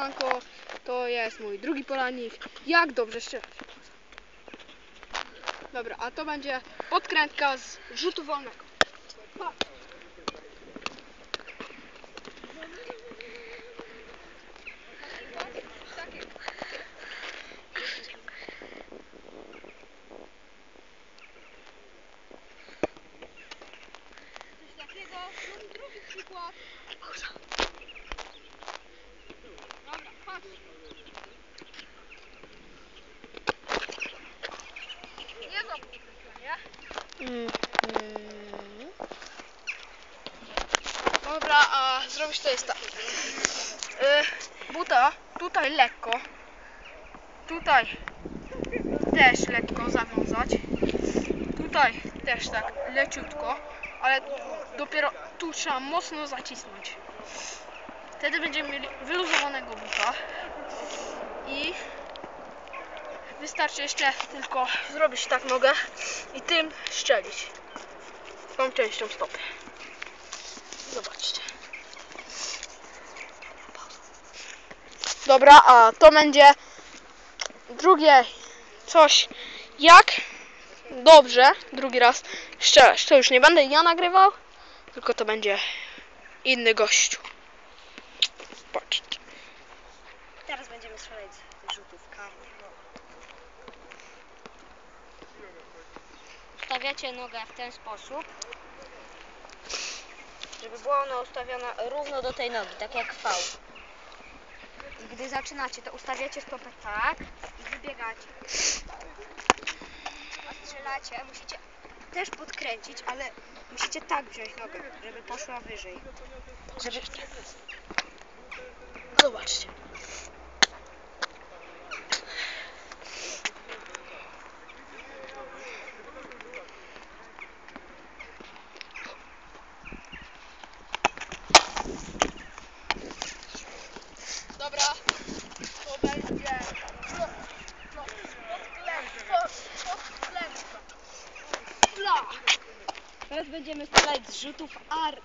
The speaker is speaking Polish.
Manko, to jest mój drugi poranik. Jak dobrze strzelać. Dobra, a to będzie podkrętka z rzutu wolnego. Pa. No, drugi przykład. Nie? Dobra, a zrobić to jest tak. Y, buta tutaj lekko. Tutaj też lekko zawiązać. Tutaj też tak leciutko, ale dopiero tu trzeba mocno zacisnąć. Wtedy będziemy mieli wyluzowanego buta i wystarczy jeszcze tylko zrobić tak nogę i tym strzelić tą częścią stopy. Zobaczcie. Dobra, a to będzie drugie coś jak dobrze, drugi raz strzelać. To już nie będę ja nagrywał, tylko to będzie inny gościu. Patrzcie. Teraz będziemy strzelać z rzutów karnych. Stawiacie nogę w ten sposób, żeby była ona ustawiona równo do tej nogi, tak jak V. I gdy zaczynacie, to ustawiacie stopę tak i wybiegacie. A strzelacie, musicie też podkręcić, ale musicie tak wziąć nogę, żeby poszła wyżej. Żeby... Zobaczcie. Dobra, to będzie no, no, podklep, pod, podklepka. Bla. Teraz będziemy strzelać z rzutów ar.